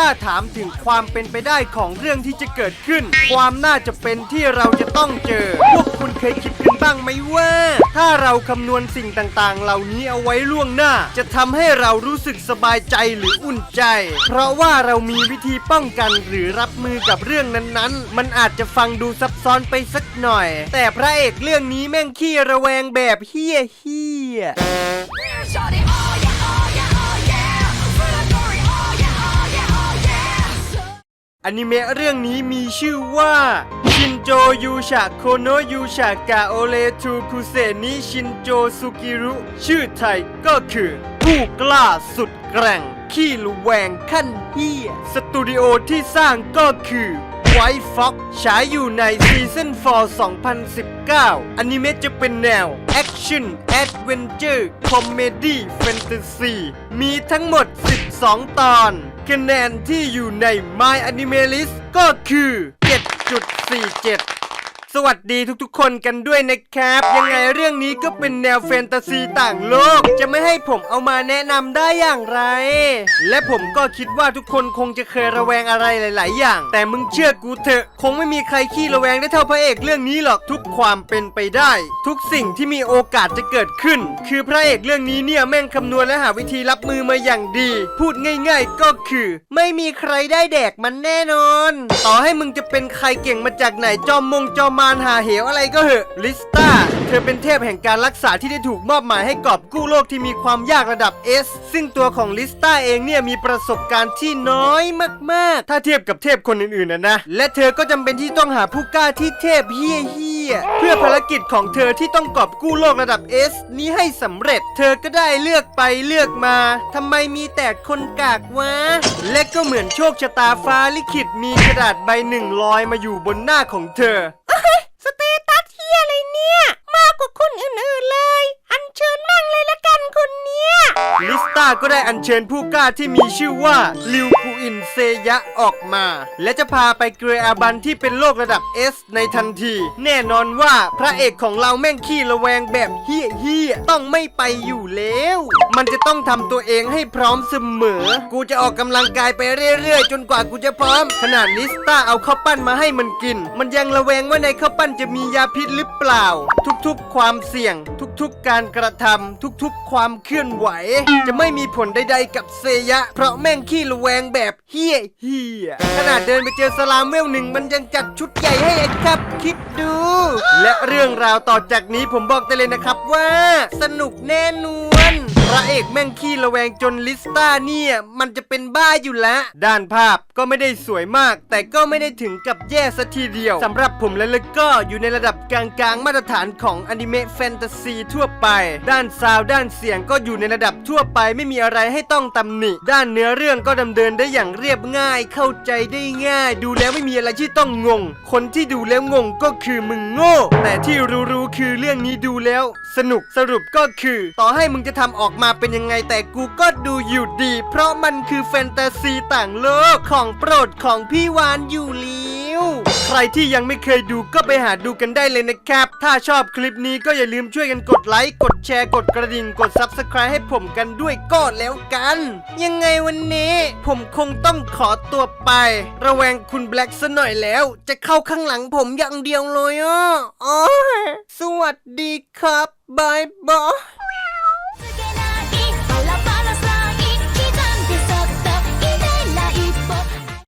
ถ้าถามถึงความเป็นไปได้ของเรื่องที่จะเกิดขึ้น ความน่าจะเป็นที่เราจะต้องเจอ พวกคุณเคยคิดกันบ้างไหมว่า ถ้าเราคำนวณสิ่งต่างๆ เหล่านี้เอาไว้ล่วงหน้า จะทำให้เรารู้สึกสบายใจหรืออุ่นใจ เพราะว่าเรามีวิธีป้องกันหรือรับมือกับเรื่องนั้นๆ มันอาจจะฟังดูซับซ้อนไปสักหน่อย แต่พระเอกเรื่องนี้แม่งขี้ระแวงแบบเฮี้ยเฮี้ย อนิเมะเรื่องนี้มีชื่อว่าชินโจยูชะโคโนยูชะกาโอเลทูคุเซนิชินโจสุกิรุ ชื่อไทยก็คือ ผู้กล้าสุดแกร่ง ขี้ระแวงขั้นเฮียสตูดิโอที่สร้างก็คือ White Fox ฉายอยู่ในซีซั่น4 2019 อนิเมะจะเป็นแนว แอคชั่น แอดเวนเจอร์ คอมเมดี้ แฟนตาซี มีทั้งหมด 12 ตอน คะแนนที่อยู่ใน My Anime List ก็คือ 7.47 สวัสดีทุกๆ คนกันด้วยนะครับ ยังไงเรื่องนี้ก็เป็นแนวแฟนตาซีต่างโลก จะไม่ให้ผมเอามาแนะนำได้อย่างไร และผมก็คิดว่าทุกคนคงจะเคยระแวงอะไรหลาย ๆ อย่าง แต่มึงเชื่อกูเถอะ คงไม่มีใครขี้ระแวงได้เท่าพระเอกเรื่องนี้หรอกทุกความเป็นไปได้ ทุกสิ่งที่มีโอกาสจะเกิดขึ้น คือพระเอกเรื่องนี้เนี่ยแม่งคำนวณและหาวิธีรับมือมาอย่างดี พูดง่าย ๆ ก็คือ ไม่มีใครได้แดกมันแน่นอน ต่อให้มึงจะเป็นใครเก่งมาจากไหนจอมมงจอมมาารหาเหวอะไรก็เหอะ ลิสตาเธอเป็นเทพแห่งการรักษาที่ได้ถูกมอบหมายให้กอบกู้โลกที่มีความยากระดับ S ซึ่งตัวของลิสตาเองเนี่ยมีประสบการณ์ที่น้อยมากๆ ถ้าเทียบกับเทพคนอื่นๆนะนะ และเธอก็จำเป็นที่ต้องหาผู้กล้าที่เทพเฮี้ยๆเพื่อภารกิจของเธอที่ต้องกอบกู้โลกระดับ S นี้ให้สำเร็จ เธอก็ได้เลือกไปเลือกมาทำไมมีแต่คนกากวะ และก็เหมือนโชคชะตาฟ้าลิขิตมีกระดาษใบหนึ่งลอยมาอยู่บนหน้าของเธอ สเตตัสเฮียอะไรเนี่ย มากกว่าคนอื่นๆเลย อันเชิญมั่งเลยละกันคนเนี้ย ลิส ต้าก็ได้อัญเชิญผู้กล้าที่มีชื่อว่าลิวคูอินเซยะออกมา และจะพาไปเกรอาบันที่เป็นโลกระดับ S ในทันที แน่นอนว่าพระเอกของเราแม่งขี้ระแวงแบบเฮี้ยเฮี้ยต้องไม่ไปอยู่แล้ว มันจะต้องทำตัวเองให้พร้อมเสมอ กูจะออกกำลังกายไปเรื่อยๆ จนกว่ากูจะพร้อม ขนาดลิสตาเอาข้าวปั้นมาให้มันกิน มันยังระแวงว่าในข้าวปั้นจะมียาพิษหรือเปล่า ทุกๆ ความเสี่ยง ทุกๆ การกระทำทุกๆ ความเคลื่อนไหว จะไม่ไม่มีผลใดๆกับเซยะ เพราะแม่งขี้ระแวงแบบเฮี้ยเฮียขนาดเดินไปเจอสลามเวลหนึ่งมันยังจัดชุดใหญ่ให้เองครับ คิดดู และเรื่องราวต่อจากนี้ผมบอกได้เลยนะครับว่า สนุกแน่นอน พระเอกแม่งขี้ระแวงจนลิสต้าเนี่ย มันจะเป็นบ้าอยู่แล้ว ด้านภาพก็ไม่ได้สวยมาก แต่ก็ไม่ได้ถึงกับแย่ซะทีเดียวสำหรับผมแล้วก็อยู่ในระดับกลางๆ มาตรฐานของอนิเมะแฟนตาซีทั่วไป ด้านซาวด์ด้านเสียงก็อยู่ในระดับทั่วไปไม่มีอะไรให้ต้องตำหนิ ด้านเนื้อเรื่องก็ดำเนินได้อย่างเรียบง่าย เข้าใจได้ง่าย ดูแล้วไม่มีอะไรที่ต้องงง คนที่ดูแล้วงงก็คือมึงโง่ แต่ที่รู้ๆคือเรื่องนี้ดูแล้ว สนุกสรุปก็คือ ต่อให้มึงจะทำออกมาเป็นยังไงแต่กูก็ดูอยู่ดี เพราะมันคือแฟนตาซีต่างโลกของโปรดของพี่วานอยู่ลี ใครที่ยังไม่เคยดูก็ไปหาดูกันได้เลยนะครับ ถ้าชอบคลิปนี้ก็อย่าลืมช่วยกันกดไลค์ กดแชร์ กดกระดิ่ง กด Subscribe ให้ผมกันด้วยก็แล้วกัน ยังไงวันนี้ ผมคงต้องขอตัวไป ระแวงคุณแบล็กซะหน่อยแล้ว จะเข้าข้างหลังผมอย่างเดียวเลยอ๋อสวัสดีครับบายบอย